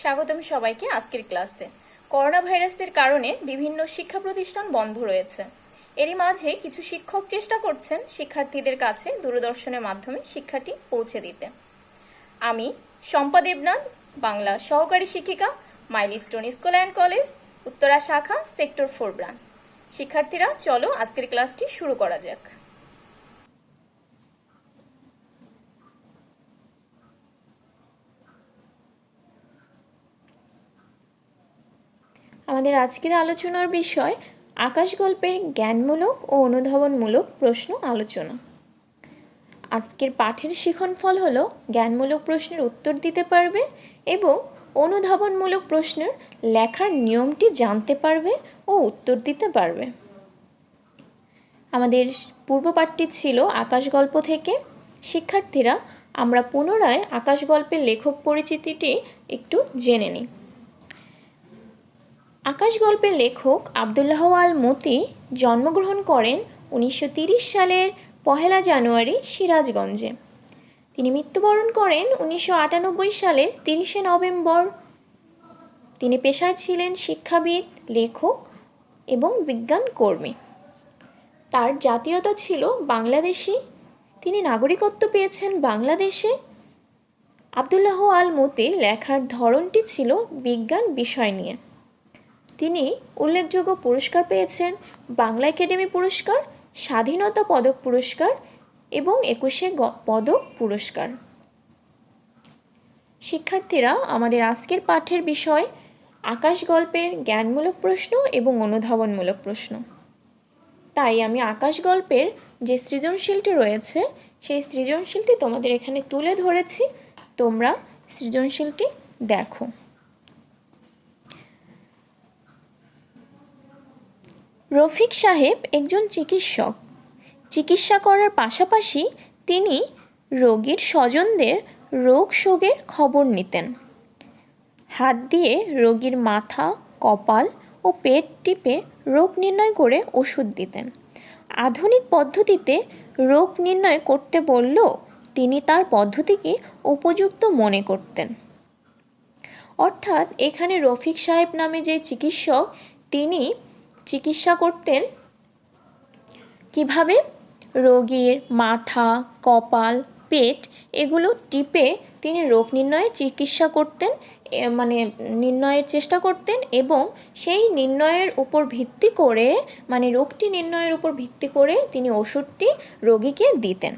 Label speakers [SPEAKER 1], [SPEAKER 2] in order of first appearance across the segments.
[SPEAKER 1] স্বাগতম সবাইকে আজকের ক্লাসে। করোনা ভাইরাসের কারণে বিভিন্ন শিক্ষা প্রতিষ্ঠান বন্ধ রয়েছে। এরই মাঝে কিছু শিক্ষক চেষ্টা করছেন শিক্ষার্থীদের কাছে দূরদর্শনের মাধ্যমে শিক্ষাটি পৌঁছে দিতে। আমি শম্পা দেবনাথ, বাংলা সহকারী শিক্ষিকা Milestone school and college, Uttara শাখা, সেক্টর ফোর ব্রাঞ্চ। শিক্ষার্থীরা, চলো আজকের ক্লাসটি শুরু করা যাক। আমাদের আজকের আলোচনার বিষয় আকাশ গল্পের জ্ঞানমূলক ও অনুধাবনমূলক প্রশ্ন আলোচনা। আজকের পাঠের শিখন ফল হলো, জ্ঞানমূলক প্রশ্নের উত্তর দিতে পারবে এবং অনুধাবনমূলক প্রশ্নের লেখার নিয়মটি জানতে পারবে ও উত্তর দিতে পারবে। আমাদের পূর্ব পাঠটি ছিল আকাশ গল্প থেকে। শিক্ষার্থীরা, আমরা পুনরায় আকাশ গল্পের লেখক পরিচিতিটি একটু জেনে নিই। আকাশ গল্পের লেখক আবদুল্লাহ আল মতি জন্মগ্রহণ করেন উনিশশো সালের পহেলা জানুয়ারি সিরাজগঞ্জে। তিনি মৃত্যুবরণ করেন উনিশশো আটানব্বই সালের তিরিশে নভেম্বর। তিনি পেশায় ছিলেন শিক্ষাবিদ, লেখক এবং বিজ্ঞান কর্মী। তার জাতীয়তা ছিল বাংলাদেশি। তিনি নাগরিকত্ব পেয়েছেন বাংলাদেশে। আবদুল্লাহ আল মতির লেখার ধরনটি ছিল বিজ্ঞান বিষয় নিয়ে। তিনি উল্লেখযোগ্য পুরস্কার পেয়েছেন, বাংলা একাডেমি পুরস্কার, স্বাধীনতা পদক পুরস্কার এবং একুশে পদক পুরস্কার। শিক্ষার্থীরা, আমাদের আজকের পাঠের বিষয়, আকাশ গল্পের জ্ঞানমূলক প্রশ্ন এবং অনুধাবনমূলক প্রশ্ন। তাই আমি আকাশ গল্পের যে সৃজনশীলটি রয়েছে, সেই সৃজনশীলটি তোমাদের এখানে তুলে ধরেছি। তোমরা সৃজনশীলটি দেখো। রফিক সাহেব একজন চিকিৎসক। চিকিৎসা করার পাশাপাশি তিনি রোগীর স্বজনদের রোগ শোকের খবর নিতেন। হাত দিয়ে রোগীর মাথা, কপাল ও পেট টিপে রোগ নির্ণয় করে ওষুধ দিতেন। আধুনিক পদ্ধতিতে রোগ নির্ণয় করতে বললেও তিনি তার পদ্ধতিকে উপযুক্ত মনে করতেন। অর্থাৎ এখানে রফিক সাহেব নামে যে চিকিৎসক, তিনি চিকিৎসা করতেন? কীভাবে? রোগীর মাথা, কপাল, পেট এগুলো টিপে তিনি রোগ নির্ণয়ে চিকিৎসা করতেন মানে নির্ণয়ের চেষ্টা করতেন এবং সেই নির্ণয়ের উপর ভিত্তি করে মানে রোগটি নির্ণয়ের উপর ভিত্তি করে তিনি ওষুধটি রোগীকে দিতেন।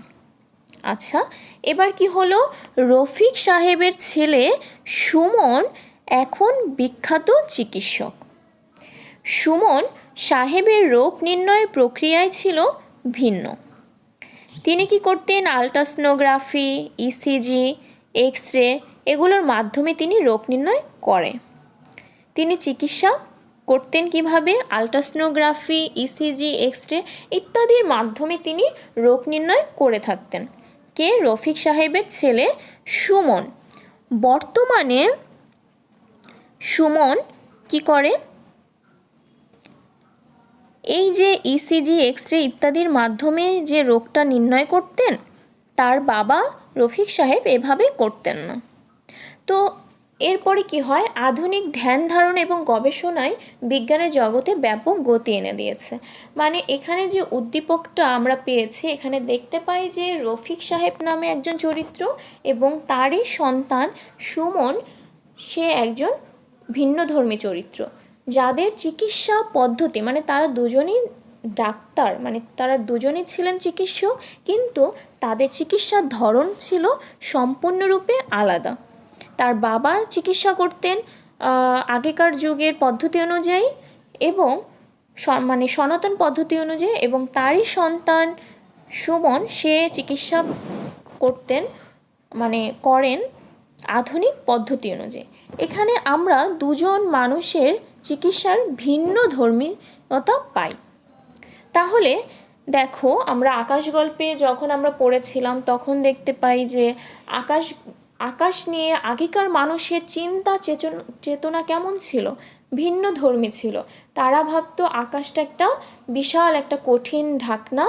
[SPEAKER 1] আচ্ছা এবার কি হলো? রফিক সাহেবের ছেলে সুমন এখন বিখ্যাত চিকিৎসক। সুমন সাহেবের রোগ নির্ণয় প্রক্রিয়ায় ছিল ভিন্ন। তিনি কি করতেন? আলট্রাসনোগ্রাফি ইসিজি এক্স রে এগুলোর মাধ্যমে তিনি রোগ নির্ণয় করে। তিনি চিকিৎসা করতেন কীভাবে? আলট্রাসনোগ্রাফি ইসিজি এক্স রে ইত্যাদির মাধ্যমে তিনি রোগ নির্ণয় করে থাকতেন। কে? রফিক সাহেবের ছেলে সুমন। বর্তমানে সুমন কি করে? এই যে ইসিজি এক্স রে ইত্যাদির মাধ্যমে যে রোগটা নির্ণয় করতেন, তার বাবা রফিক সাহেব এভাবে করতেন না। তো এরপরে কি হয়? আধুনিক ধ্যান ধারণ এবং গবেষণায় বিজ্ঞানের জগতে ব্যাপক গতি এনে দিয়েছে। মানে এখানে যে উদ্দীপকটা আমরা পেয়েছি, এখানে দেখতে পাই যে রফিক সাহেব নামে একজন চরিত্র এবং তারই সন্তান সুমন, সে একজন ভিন্নধর্মী চরিত্র। যাদের চিকিৎসা পদ্ধতি মানে তারা দুজনই ডাক্তার মানে তারা দুজনই ছিলেন চিকিৎসক, কিন্তু তাদের চিকিৎসার ধরন ছিল সম্পূর্ণরূপে আলাদা। তার বাবা চিকিৎসা করতেন আগেকার যুগের পদ্ধতি অনুযায়ী এবং মানে সনাতন পদ্ধতি অনুযায়ী এবং তারই সন্তান সুমন, সে চিকিৎসা করতেন মানে করেন আধুনিক পদ্ধতি অনুযায়ী। এখানে আমরা দুজন মানুষের চিকিৎসার ভিন্ন ধর্মীয়তা পাই। তাহলে দেখো, আমরা আকাশ গল্পে যখন আমরা পড়েছিলাম, তখন দেখতে পাই যে আকাশ আকাশ নিয়ে আগেকার মানুষের চিন্তা, চেতন, চেতনা কেমন ছিল? ভিন্ন ধর্মী ছিল। তারা ভাবতো আকাশটা একটা বিশাল একটা কঠিন ঢাকনা,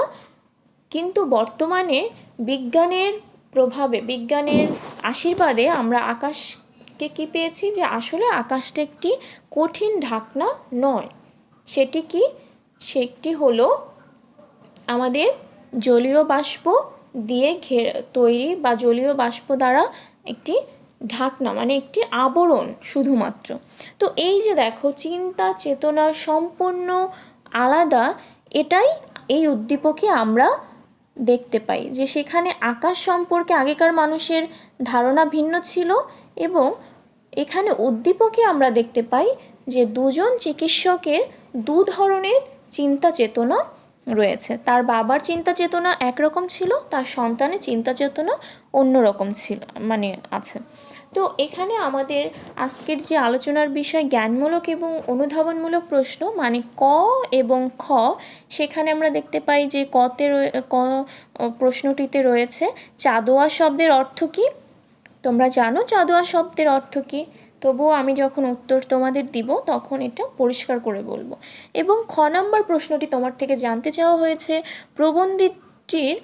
[SPEAKER 1] কিন্তু বর্তমানে বিজ্ঞানের প্রভাবে বিজ্ঞানের আশীর্বাদে আমরা আকাশকে কি পেয়েছি? যে আসলে আকাশটা একটি কঠিন ঢাকনা নয়। সেটি কি? সেটি হলো আমাদের জলীয় বাষ্প দিয়ে ঘে, তৈরি বা জলীয় বাষ্প দ্বারা একটি ঢাকনা মানে একটি আবরণ শুধুমাত্র। তো এই যে দেখো, চিন্তা চেতনা সম্পূর্ণ আলাদা, এটাই এই উদ্দীপকে আমরা দেখতে পাই যে সেখানে আকাশ সম্পর্কে আগেকার মানুষের ধারণা ভিন্ন ছিল এবং এখানে উদ্দীপকে আমরা দেখতে পাই যে দুজন চিকিৎসকের দু ধরনের চিন্তা চেতনা রয়েছে। তার বাবার চিন্তা চেতনা একরকম ছিল, তার সন্তানের চিন্তা চেতনা অন্যরকম ছিল মানে আছে। তো এখানে আমাদের আজকের যে আলোচনার বিষয় জ্ঞানমূলক এবং অনুধাবনমূলক প্রশ্ন মানে ক এবং খ, সেখানে আমরা দেখতে পাই যে কতে ক প্রশ্নটিতে রয়েছে, চাদোয়া শব্দের অর্থ কী? তোমরা জানো চাদোয়া শব্দের অর্থ কী? তবুও আমি যখন উত্তর তোমাদের দিব, তখন এটা পরিষ্কার করে বলব। এবং খ নাম্বার প্রশ্নটি তোমার থেকে জানতে চাওয়া হয়েছে প্রবন্ধিটির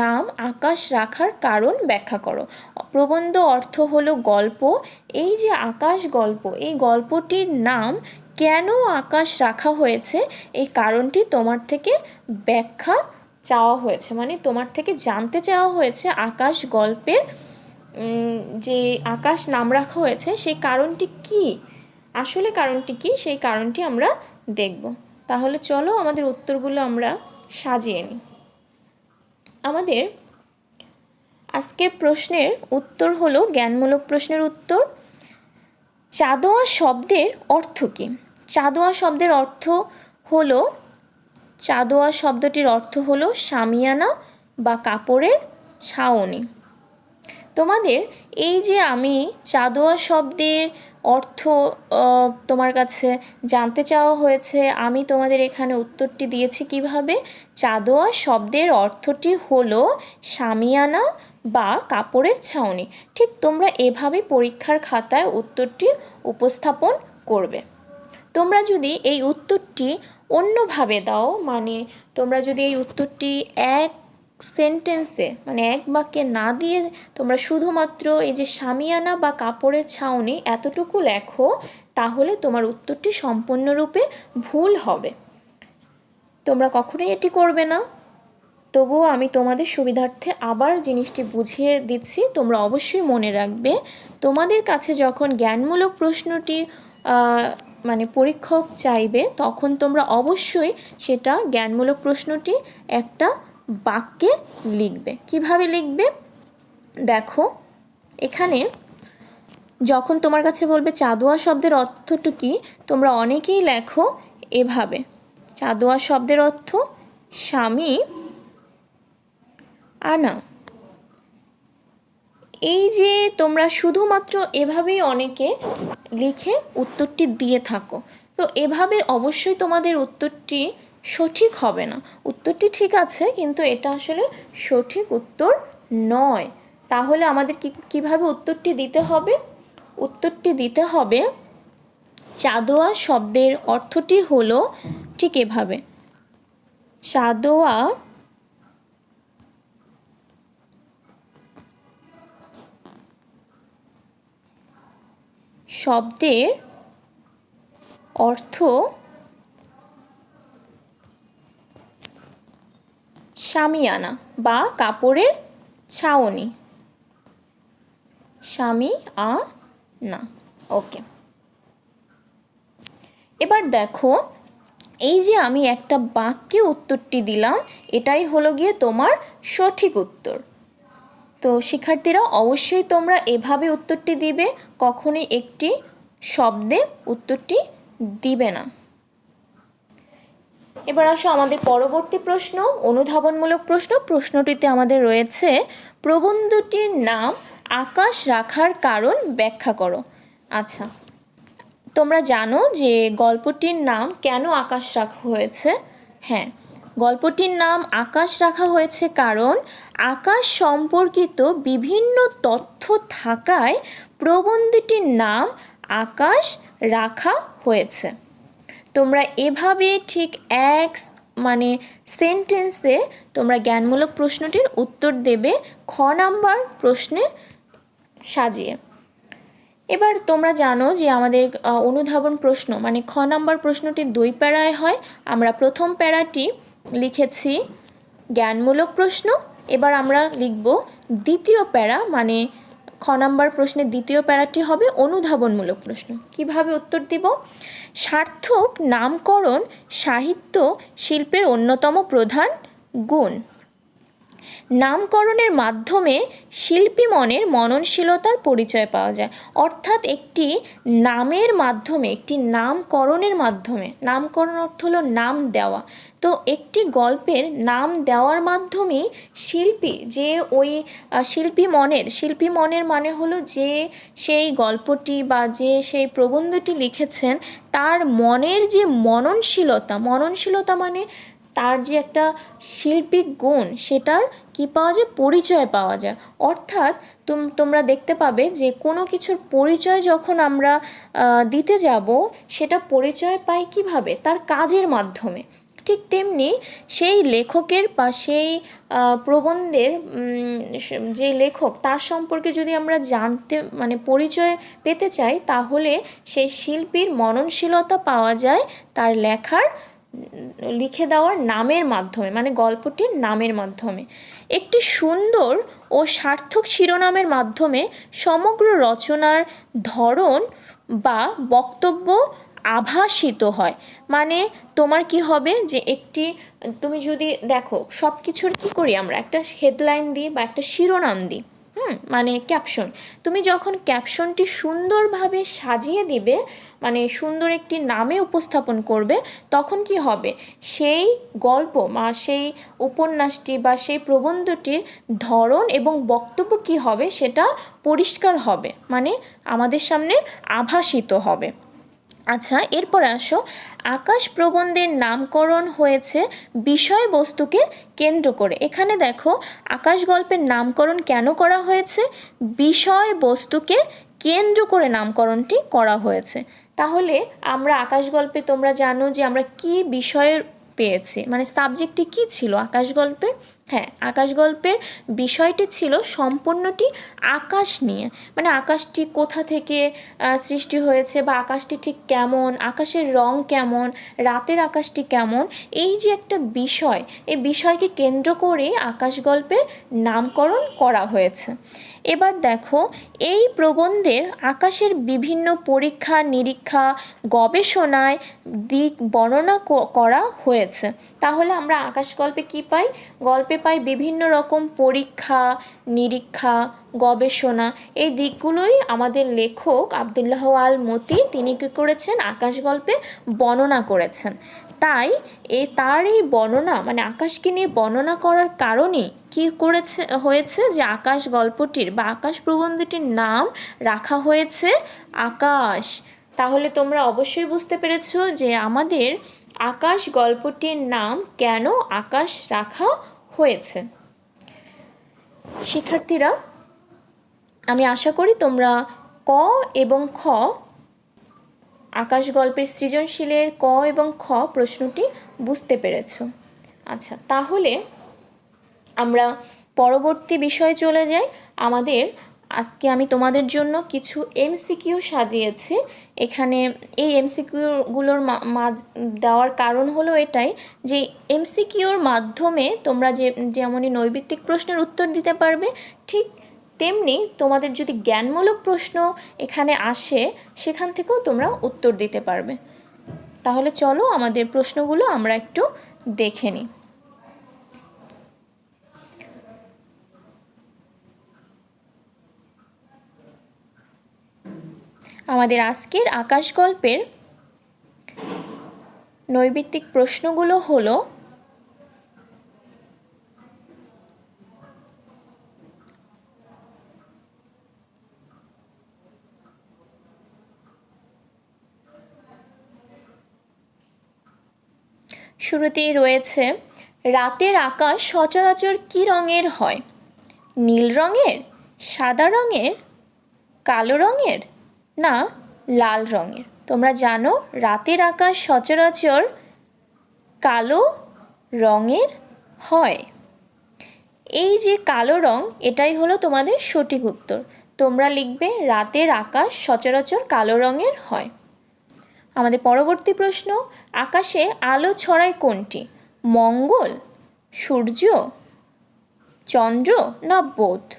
[SPEAKER 1] নাম আকাশ রাখার কারণ ব্যাখ্যা করো। প্রবন্ধ অর্থ হলো গল্প। এই যে আকাশ গল্প, এই গল্পটির নাম কেন আকাশ রাখা হয়েছে? এই কারণটি তোমার থেকে ব্যাখ্যা চাওয়া হয়েছে। মানে তোমার থেকে জানতে চাওয়া হয়েছে আকাশ গল্পের যে আকাশ নাম রাখা হয়েছে, সেই কারণটি কি? আসলে কারণটি কি? সেই কারণটি আমরা দেখব। তাহলে চলো আমাদের উত্তরগুলো আমরা সাজিয়ে নিই। আমাদের আজকের প্রশ্নের উত্তর হলো, জ্ঞানমূলক প্রশ্নের উত্তর, চাঁদোয়া শব্দের অর্থ কী? চাঁদোয়া শব্দের অর্থ হলো, চাঁদোয়া শব্দটির অর্থ হলো সামিয়ানা বা কাপড়ের ছাউনি। তোমাদের এই যে আমি চাঁদোয়া শব্দের অর্থ তোমার কাছে জানতে চাওয়া হয়েছে, আমি তোমাদের এখানে উত্তরটি দিয়েছি কীভাবে? চাদোয়া শব্দের অর্থটি হলো সামিয়ানা বা কাপড়ের ছাউনি। ঠিক তোমরা এভাবে পরীক্ষার খাতায় উত্তরটি উপস্থাপন করবে। তোমরা যদি এই উত্তরটি অন্যভাবে দাও মানে তোমরা যদি এই উত্তরটি এক সেন্টেন্সে মানে এক বাক্যে না দিয়ে তোমরা শুধুমাত্র এই যে সামিয়ানা বা কাপড়ের ছাউনি এতটুকু লেখো, তাহলে তোমার উত্তরটি সম্পূর্ণরূপে ভুল হবে। তোমরা কখনোই এটি করবে না। তবুও আমি তোমাদের সুবিধার্থে আবার জিনিসটি বুঝিয়ে দিচ্ছি, তোমরা অবশ্যই মনে রাখবে, তোমাদের কাছে যখন জ্ঞানমূলক প্রশ্নটি মানে পরীক্ষক চাইবে, তখন তোমরা অবশ্যই সেটা জ্ঞানমূলক প্রশ্নটি একটা বাক্যে লিখবে। কীভাবে লিখবে? দেখো, এখানে যখন তোমার কাছে বলবে চাদোয়া শব্দের অর্থটা কি তোমরা অনেকেই লেখো এভাবে। চাদোয়া শব্দের অর্থ স্বামী আনা। এই যে তোমরা শুধুমাত্র এভাবেই অনেকে লিখে উত্তরটি দিয়ে থাকো। তো এভাবে অবশ্যই তোমাদের উত্তরটি সঠিক হবে না। উত্তরটি ঠিক আছে, কিন্তু এটা আসলে সঠিক উত্তর নয়। তাহলে আমাদের কি, কীভাবে উত্তরটি দিতে হবে? উত্তরটি দিতে হবে চাদোয়া শব্দের অর্থটি হলো ঠিক এভাবে। চাদোয়া শব্দের অর্থ সামিয়ানা বা কাপড়ের ছাউনি। স্বামী আ না ওকে। এবার দেখো, এই যে আমি একটা বাক্যে উত্তরটি দিলাম, এটাই হলো গিয়ে তোমার সঠিক উত্তর। তো শিক্ষার্থীরা, অবশ্যই তোমরা এভাবে উত্তরটি দিবে, কখনোই একটি শব্দে উত্তরটি দিবে না। এবার আসো আমাদের পরবর্তী প্রশ্ন, অনুধাবনমূলক প্রশ্ন। প্রশ্নটিতে আমাদের রয়েছে, প্রবন্ধটির নাম আকাশ রাখার কারণ ব্যাখ্যা করো। আচ্ছা তোমরা জানো যে গল্পটির নাম কেন আকাশ রাখা হয়েছে? হ্যাঁ গল্পটির নাম আকাশ রাখা হয়েছে কারণ আকাশ সম্পর্কিত বিভিন্ন তথ্য থাকায় প্রবন্ধটির নাম আকাশ রাখা হয়েছে। তোমরা এভাবে ঠিক এক মানে সেন্টেন্সে তোমরা জ্ঞানমূলক প্রশ্নটির উত্তর দেবে খ নাম্বার প্রশ্নে সাজিয়ে। এবার তোমরা জানো যে আমাদের অনুধাবন প্রশ্ন মানে খ নাম্বার প্রশ্নটি দুই প্যারায় হয়। আমরা প্রথম প্যারাটি লিখেছি জ্ঞানমূলক প্রশ্ন, এবার আমরা লিখব দ্বিতীয় প্যারা মানে খ নাম্বার প্রশ্নের দ্বিতীয় প্যারাটি হবে অনুধাবনমূলক প্রশ্ন। কীভাবে উত্তর দিব? সার্থক নামকরণ সাহিত্য শিল্পের অন্যতম প্রধান গুণ। নামকরণের মাধ্যমে শিল্পী মনের মননশীলতার পরিচয় পাওয়া যায়। অর্থাৎ একটি নামের মাধ্যমে, একটি নামকরণের মাধ্যমে, নামকরণ অর্থ হলো নাম দেওয়া। তো একটি গল্পের নাম দেওয়ার মাধ্যমেই শিল্পী যে ওই শিল্পী মনের শিল্পী মনের মানে হলো যে সেই গল্পটি বা যে সেই প্রবন্ধটি লিখেছেন, তার মনের যে মননশীলতা মননশীলতা মানে তার যে একটা শিল্পিক গুণ, সেটার কি পাওয়া যায়? পরিচয় পাওয়া যায়। অর্থাৎ তুম, তোমরা দেখতে পাবে যে কোনো কিছুর পরিচয় যখন আমরা দিতে যাব, সেটা পরিচয় পাই কীভাবে? তার কাজের মাধ্যমে। ঠিক তেমনি সেই লেখকের বা সেই প্রবন্ধের যে লেখক, তার সম্পর্কে যদি আমরা জানতে মানে পরিচয় পেতে চাই, তাহলে সেই শিল্পীর মননশীলতা পাওয়া যায় তার লেখার লিখে দেওয়ার নামের মাধ্যমে মানে গল্পটির নামের মাধ্যমে। একটি সুন্দর ও সার্থক শিরোনামের মাধ্যমে সমগ্র রচনার ধরন বা বক্তব্য আভাসিত হয়। মানে তোমার কি হবে যে একটি, তুমি যদি দেখো সব কিছুর কী করি আমরা? একটা হেডলাইন দিই বা একটা শিরোনাম দিই। হুম মানে ক্যাপশন তুমি যখন ক্যাপশনটি সুন্দরভাবে সাজিয়ে দিবে মানে সুন্দর একটি নামে উপস্থাপন করবে, তখন কি হবে? সেই গল্প বা সেই উপন্যাসটি বা সেই প্রবন্ধটির ধরন এবং বক্তব্য কি হবে? সেটা পরিষ্কার হবে মানে আমাদের সামনে আভাসিত হবে। আচ্ছা এরপরে আসো। আকাশ প্রবন্ধের নামকরণ হয়েছে বিষয়বস্তুকে কেন্দ্র করে। এখানে দেখো, আকাশ গল্পের নামকরণ কেন করা হয়েছে? বিষয়বস্তুকে কেন্দ্র করে নামকরণটি করা হয়েছে। তাহলে আমরা আকাশ গল্পে তোমরা জানো যে আমরা কি বিষয়ের পেয়েছি মানে সাবজেক্টটি কি ছিল আকাশ গল্পের? হ্যাঁ আকাশ গল্পের বিষয়টি ছিল সম্পূর্ণটি আকাশ নিয়ে। মানে আকাশটি কোথা থেকে সৃষ্টি হয়েছে বা আকাশটি ঠিক কেমন, আকাশের রং কেমন, রাতের আকাশটি কেমন, এই যে একটা বিষয়, এই বিষয়কে কেন্দ্র করে আকাশ গল্পের নামকরণ করা হয়েছে। এবার দেখো, এই প্রবন্ধের আকাশের বিভিন্ন পরীক্ষা, নিরীক্ষা, গবেষণায় দিক বর্ণনা করা হয়েছে। তাহলে আমরা আকাশ গল্পে কী পাই? গল্পে পাই বিভিন্ন রকম পরীক্ষা, নিরীক্ষা, গবেষণা। এই দিকগুলোই আমাদের লেখক আবদুল্লাহ আল মতি তিনি কী করেছেন? আকাশ গল্পে বর্ণনা করেছেন। তাই এ তার এই বর্ণনা মানে আকাশকে নিয়ে বর্ণনা করার কারণেই কি করেছে, হয়েছে যে আকাশ গল্পটির বা আকাশ প্রবন্ধটির নাম রাখা হয়েছে আকাশ। তাহলে তোমরা অবশ্যই বুঝতে পেরেছ যে আমাদের আকাশ গল্পটির নাম কেন আকাশ রাখা হয়েছে। শিক্ষার্থীরা, আমি আশা করি তোমরা ক এবং খ আকাশ গল্পের সৃজনশীলের ক এবং খ প্রশ্নটি বুঝতে পেরেছ। আচ্ছা তাহলে আমরা পরবর্তী বিষয়ে চলে যাই। আমাদের আজকে আমি তোমাদের জন্য কিছু এমসিকিউ সাজিয়েছি। এখানে এই এমসিকিউগুলোর মাঝ দেওয়ার কারণ হলো এটাই যে এমসিকিউর মাধ্যমে তোমরা যে, যেমনই নৈবিত্তিক প্রশ্নের উত্তর দিতে পারবে, ঠিক তেমনি তোমাদের যদি জ্ঞানমূলক প্রশ্ন এখানে আসে, সেখান থেকেও তোমরা উত্তর দিতে পারবে। তাহলে চলো আমাদের প্রশ্নগুলো আমরা একটু দেখে নিই। আমাদের আজকের আকাশ গল্পের নৈবিত্তিক প্রশ্নগুলো হলো, শুরুতেই রয়েছে, রাতের আকাশ সচরাচর কী রঙের হয়? নীল রঙের, সাদা রঙের, কালো রঙের? না, লাল রঙের। তোমরা জানো, রাতের আকাশ সচরাচর কালো রঙের হয়। এই যে কালো রং, এটাই হলো তোমাদের সঠিক উত্তর। তোমরা লিখবে, রাতের আকাশ সচরাচর কালো রঙের হয়। আমাদের পরবর্তী প্রশ্ন, আকাশে আলো ছড়ায় কোনটি? মঙ্গল, সূর্য, চন্দ্র না বোধ?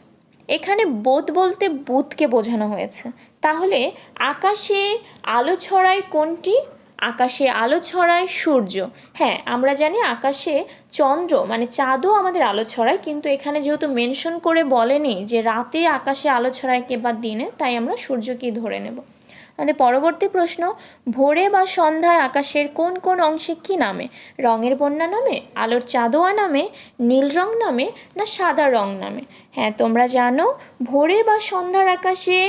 [SPEAKER 1] এখানে বোধ বলতে বুধকে বোঝানো হয়েছে। তাহলে আকাশে আলো ছড়ায় কোনটি? আকাশে আলো ছড়ায় সূর্য। হ্যাঁ আমরা জানি আকাশে চন্দ্র মানে চাঁদও আমাদের আলো ছড়ায়, কিন্তু এখানে যেহেতু মেনশন করে বলেনি যে রাতে আকাশে আলো ছড়ায় কে বা দিনে, তাই আমরা সূর্যকেই ধরে নেব। আমাদের পরবর্তী প্রশ্ন, ভোরে বা সন্ধ্যায় আকাশের কোন কোন অংশে কি নামে? রঙের বন্যা নামে, আলোর চাঁদোয়া নামে, নীল রং নামে, না সাদা রং নামে? হ্যাঁ তোমরা জানো, ভোরে বা সন্ধ্যার আকাশে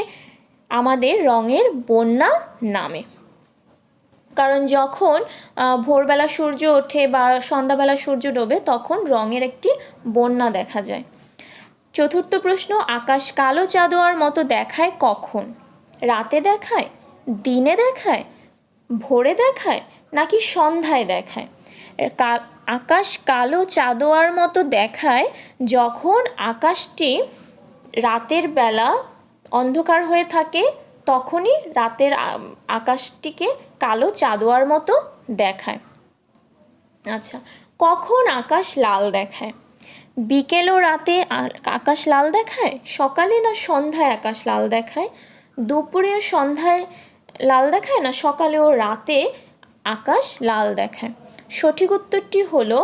[SPEAKER 1] আমাদের রঙের বন্যা নামে। কারণ যখন ভোরবেলা সূর্য ওঠে বা সন্ধ্যাবেলা সূর্য ডোবে, তখন রঙের একটি বন্যা দেখা যায়। চতুর্থ প্রশ্ন, আকাশ কালো চাঁদোয়ার মতো দেখায় কখন? রাতে দেখায়? দিনে দেখায়? ভোরে দেখায়? নাকি সন্ধ্যায় দেখায়? আকাশ কালো চাঁদোয়ার মতো দেখায় যখন আকাশটি রাতের বেলা অন্ধকার হয়ে থাকে, তখনই রাতের আকাশটিকে কালো চাঁদোয়ার মতো দেখায়। আচ্ছা কখন আকাশ লাল দেখায়? বিকেল ও রাতে আকাশ লাল দেখায়? সকালে না সন্ধ্যায় আকাশ লাল দেখায়? দুপুরে সন্ধ্যায় লাল দেখায় না সকালে ও রাতে আকাশ লাল দেখায়? সঠিক উত্তরটি হলো,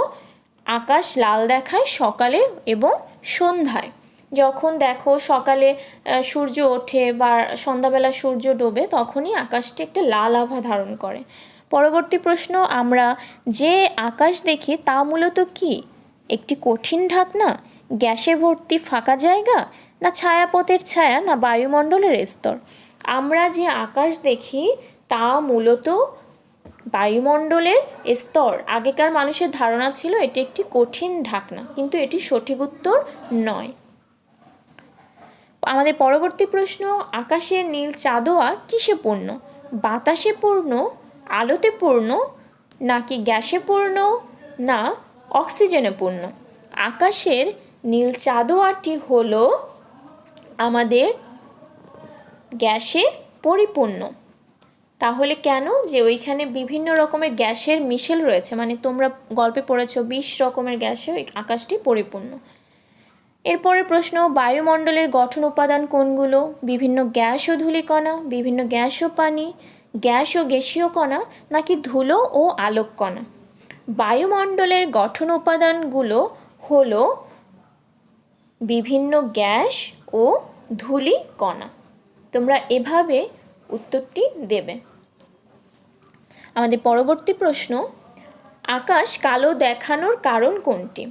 [SPEAKER 1] আকাশ লাল দেখায় সকালে এবং সন্ধ্যায়। যখন দেখো সকালে সূর্য ওঠে বা সন্ধ্যাবেলা সূর্য ডোবে তখনই আকাশটি একটা লাল আভা ধারণ করে। পরবর্তী প্রশ্ন, আমরা যে আকাশ দেখি তা মূলত কি? একটি কঠিন ঢাকনা? গ্যাসে ভর্তি ফাঁকা জায়গা? না ছায়াপথের ছায়া? না বায়ুমণ্ডলের স্তর? আমরা যে আকাশ দেখি তা মূলত বায়ুমণ্ডলের স্তর। আগেকার মানুষের ধারণা ছিল এটি একটি কঠিন ঢাকনা, কিন্তু এটি সঠিক উত্তর নয়। আমাদের পরবর্তী প্রশ্ন, আকাশের নীল চাঁদোয়া কিসে পূর্ণ? বাতাসে পূর্ণ, আলোতে পূর্ণ, নাকি গ্যাসে পূর্ণ, না অক্সিজেনে পূর্ণ? আকাশের নীল চাঁদোয়াটি হল আমাদের গ্যাসে পরিপূর্ণ। তাহলে কেন যে ওইখানে বিভিন্ন রকমের গ্যাসের মিশেল রয়েছে? মানে তোমরা গল্পে পড়েছো, বিশ রকমের গ্যাসে ওই আকাশটি পরিপূর্ণ। এরপরের প্রশ্ন, বায়ুমণ্ডলের গঠন উপাদান কোনগুলো? বিভিন্ন গ্যাস ও ধূলিকণা বিভিন্ন গ্যাস ও পানি, গ্যাস ও গ্যাসীয় কণা, নাকি ধুলো ও আলোক কণা? বায়ুমণ্ডলের গঠন উপাদানগুলো হলো বিভিন্ন গ্যাস ও ধূলি কণা। তোমরা এভাবে উত্তরটি দেবে। আমাদের পরবর্তী প্রশ্ন, আকাশ কালো দেখানোর কারণ কোনটি?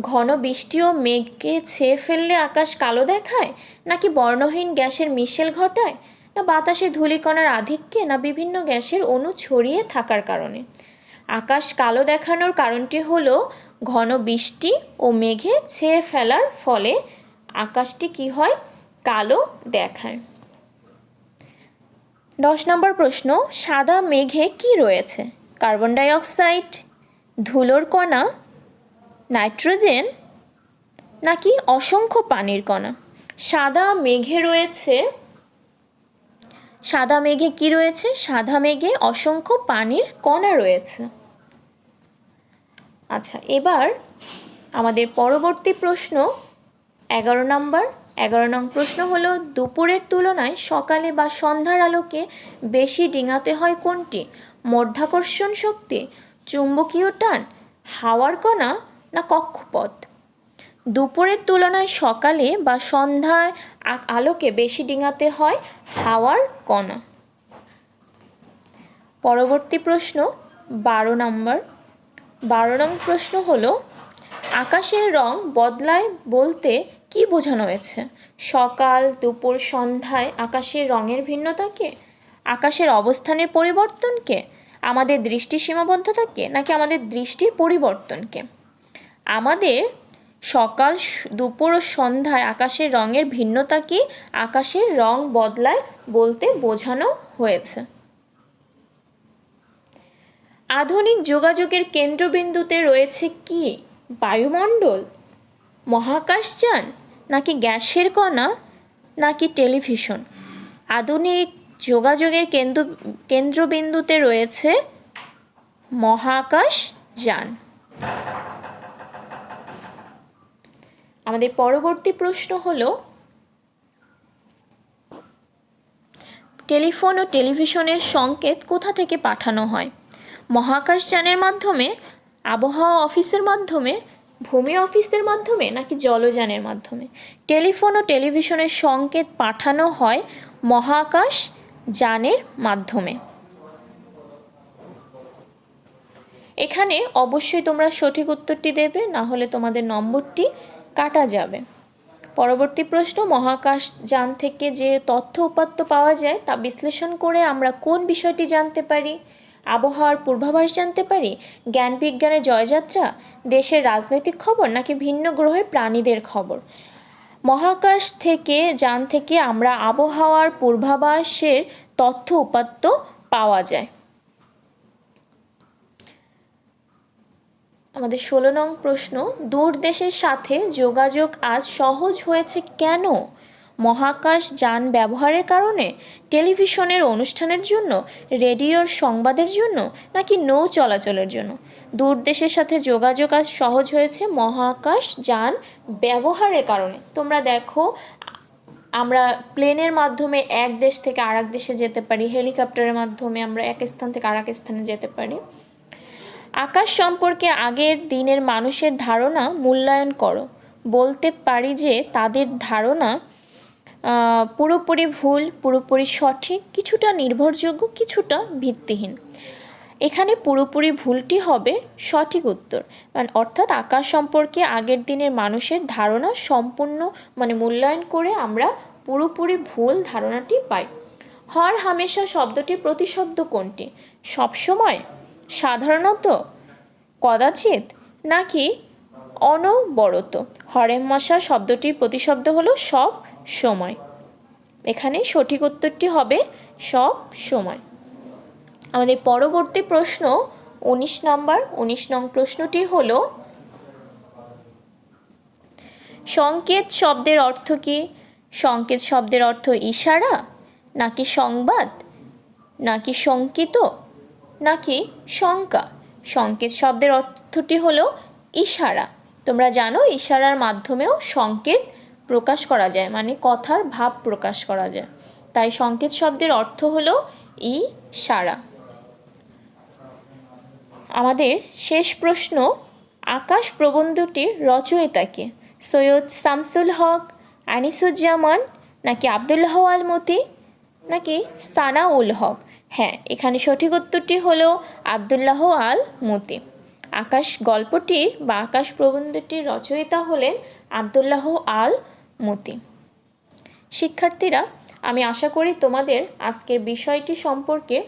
[SPEAKER 1] ঘন বৃষ্টি ও মেঘকে ছেয়ে ফেললে আকাশ কালো দেখায়? নাকি বর্ণহীন গ্যাসের মিশেল ঘটায়? না বাতাসে ধূলিকণার আধিক্যে? না বিভিন্ন গ্যাসের অণু ছড়িয়ে থাকার কারণে? আকাশ কালো দেখানোর কারণটি হলো ঘন বৃষ্টি ও মেঘে ছেয়ে ফেলার ফলে আকাশটি কি হয়? কালো দেখায়। দশ নম্বর প্রশ্ন, সাদা মেঘে কি রয়েছে? কার্বন ডাই অক্সাইড ধুলোর কণা নাইট্রোজেন নাকি অসংখ্য পানির কণা? সাদা মেঘে রয়েছে, সাদা মেঘে কি রয়েছে? সাদা মেঘে অসংখ্য পানির কণা রয়েছে। আচ্ছা এবার আমাদের পরবর্তী প্রশ্ন, এগারো নম্বর। এগারো নং প্রশ্ন হলো, দুপুরের তুলনায় সকালে বা সন্ধ্যার আলোকে বেশি ডিঙাতে হয় কোনটি? মধ্যাকর্ষণ শক্তি, চুম্বকীয় টান, হাওয়ার কণা না কক্ষপথ। দুপুরের তুলনায় সকালে বা সন্ধ্যায় আলোকে বেশি ডিঙাতে হয় হাওয়ার কণা। পরবর্তী প্রশ্ন বারো নম্বর। বারো নং প্রশ্ন হলো, আকাশের রং বদলায় বলতে কি বোঝানো হয়েছে? সকাল, দুপুর, সন্ধ্যায় আকাশের রঙের ভিন্নতাকে আকাশের অবস্থানের পরিবর্তনকে আমাদের দৃষ্টি সীমাবদ্ধতাকে নাকি আমাদের দৃষ্টির পরিবর্তনকে আমাদের সকাল দুপুর ও সন্ধ্যায় আকাশের রঙের ভিন্নতাকে আকাশের রং বদলায় বলতে বোঝানো হয়েছে। আধুনিক যোগাযোগের কেন্দ্রবিন্দুতে রয়েছে কি বায়ুমণ্ডল, মহাকাশযান, নাকি গ্যাসের কণা, নাকি টেলিভিশন? আধুনিক যোগাযোগের কেন্দ্র, কেন্দ্রবিন্দুতে রয়েছে মহাকাশ যান আমাদের পরবর্তী প্রশ্ন হল, টেলিফোন ও টেলিভিশনের সংকেত কোথা থেকে পাঠানো হয়? মহাকাশযানের মাধ্যমে, আবহাওয়া অফিসের মাধ্যমে, ভূমি অফিসের মাধ্যমে, নাকি জলযানের মাধ্যমে? টেলিফোন ও টেলিভিশনের সংকেত পাঠানো হয় মহাকাশ যানের মাধ্যমে। এখানে অবশ্যই তোমরা সঠিক উত্তরটি দেবে, না হলে তোমাদের নম্বরটি কাটা যাবে। পরবর্তী প্রশ্ন, মহাকাশ যান থেকে যে তথ্য উপাত্ত পাওয়া যায় তা বিশ্লেষণ করে আমরা কোন বিষয়টি জানতে পারি? আবহাওয়ার পূর্বাভাস জানতে পারি? জ্ঞান বিজ্ঞানের জয়যাত্রা? দেশের রাজনৈতিক খবর নাকি ভিন্ন গ্রহের প্রাণীদের খবর? মহাকাশ থেকে, যান থেকে আমরা আবহাওয়ার পূর্বাভাসের তথ্য উপাত্ত পাওয়া যায়। আমাদের ষোলো নং প্রশ্ন, দূর দেশের সাথে যোগাযোগ আজ সহজ হয়েছে কেন? মহাকাশ যান ব্যবহারের কারণে? টেলিভিশনের অনুষ্ঠানের জন্য? রেডিওর সংবাদের জন্য? নাকি নৌ চলাচলের জন্য? দূর দেশের সাথে যোগাযোগ আজ সহজ হয়েছে মহাকাশ যান ব্যবহারের কারণে। তোমরা দেখো, আমরা প্লেনের মাধ্যমে এক দেশ থেকে আরেক দেশে যেতে পারি, হেলিকপ্টারের মাধ্যমে আমরা এক স্থান থেকে আরেক স্থানে যেতে পারি। আকাশ সম্পর্কে আগের দিনের মানুষের ধারণা মূল্যায়ন করো। বলতে পারি যে তাদের ধারণা পুরোপুরি ভুল, পুরোপুরি সঠিক, কিছুটা নির্ভরযোগ্য, কিছুটা ভিত্তিহীন। এখানে পুরোপুরি ভুলটি হবে সঠিক উত্তর। মানে অর্থাৎ আকাশ সম্পর্কে আগের দিনের মানুষের ধারণা সম্পূর্ণ মানে মূল্যায়ন করে আমরা পুরোপুরি ভুল ধারণাটি পাই। হর হামেশা শব্দটির প্রতিশব্দ কোনটি? সবসময় সাধারণত কদাচিৎ নাকি অনবরত। হরেমশা শব্দটির প্রতিশব্দ হলো সব সময়। এখানে সঠিক উত্তরটি হবে সব সময়। আমাদের পরবর্তী প্রশ্ন উনিশ নম্বর, উনিশ নং প্রশ্নটি হলো, সংকেত শব্দের অর্থ কি? সংকেত শব্দের অর্থ ইশারা নাকি সংবাদ নাকি শঙ্কিত? নাকি শঙ্কা? সংকেত শব্দের অর্থটি হলো ইশারা। তোমরা জানো ইশারার মাধ্যমেও সংকেত প্রকাশ করা যায় মানে কথার ভাব প্রকাশ করা যায়। তাই সংকেত শব্দের অর্থ হলো ইশারা। আমাদের শেষ প্রশ্ন, আকাশ প্রবন্ধটির রচয়িতাকে সৈয়দ শামসুল হক, আনিসুজ্জামান, নাকি আবদুল্লাহ আল মতি, নাকি সানাউল হক? হ্যাঁ এখানে সঠিক উত্তরটি হলো আবদুল্লাহ আল মতি আকাশ গল্পটির বা আকাশ প্রবন্ধটির রচয়িতা হলেন আবদুল্লাহ আল মতি শিক্ষার্থীরা, আমি আশা করি তোমাদের আজকের বিষয়টি সম্পর্কে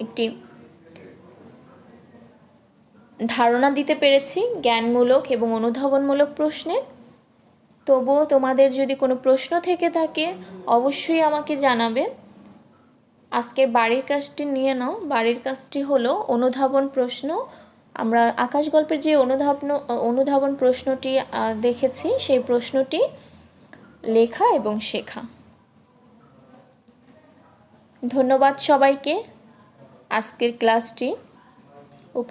[SPEAKER 1] একটি ধারণা দিতে পেরেছি, জ্ঞানমূলক এবং অনুধাবনমূলক প্রশ্নের। তবুও তোমাদের যদি কোনো প্রশ্ন থেকে থাকে, অবশ্যই আমাকে জানাবে। আজকের বাড়ির কাজটি নিয়ে নাও। বাড়ির কাজটি হলো অনুধাবন প্রশ্ন। আমরা আকাশ গল্পের যে অনুধাবন অনুধাবন প্রশ্নটি দেখেছি, সেই প্রশ্নটি লেখা এবং শেখা। ধন্যবাদ সবাইকে। আজকের ক্লাসটি উপ